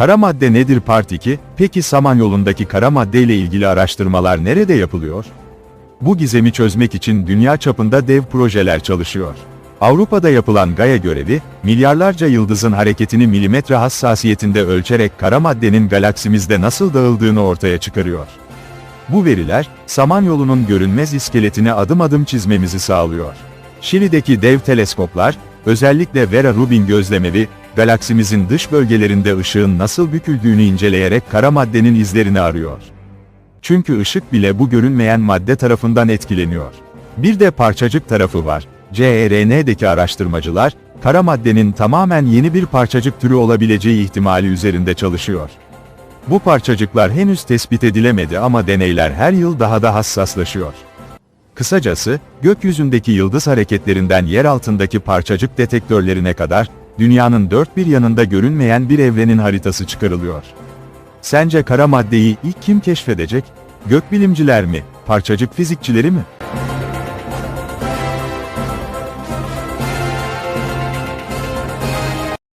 Kara madde nedir Part 2? Peki Samanyolu'ndaki kara madde ile ilgili araştırmalar nerede yapılıyor? Bu gizemi çözmek için dünya çapında dev projeler çalışıyor. Avrupa'da yapılan Gaia görevi, milyarlarca yıldızın hareketini milimetre hassasiyetinde ölçerek kara maddenin galaksimizde nasıl dağıldığını ortaya çıkarıyor. Bu veriler, Samanyolu'nun görünmez iskeletini adım adım çizmemizi sağlıyor. Şili'deki dev teleskoplar, özellikle Vera Rubin gözlemevi, galaksimizin dış bölgelerinde ışığın nasıl büküldüğünü inceleyerek kara maddenin izlerini arıyor. Çünkü ışık bile bu görünmeyen madde tarafından etkileniyor. Bir de parçacık tarafı var. CERN'deki araştırmacılar, kara maddenin tamamen yeni bir parçacık türü olabileceği ihtimali üzerinde çalışıyor. Bu parçacıklar henüz tespit edilemedi ama deneyler her yıl daha da hassaslaşıyor. Kısacası, gökyüzündeki yıldız hareketlerinden yer altındaki parçacık detektörlerine kadar, dünyanın dört bir yanında görünmeyen bir evrenin haritası çıkarılıyor. Sence kara maddeyi ilk kim keşfedecek? Gökbilimciler mi, parçacık fizikçileri mi?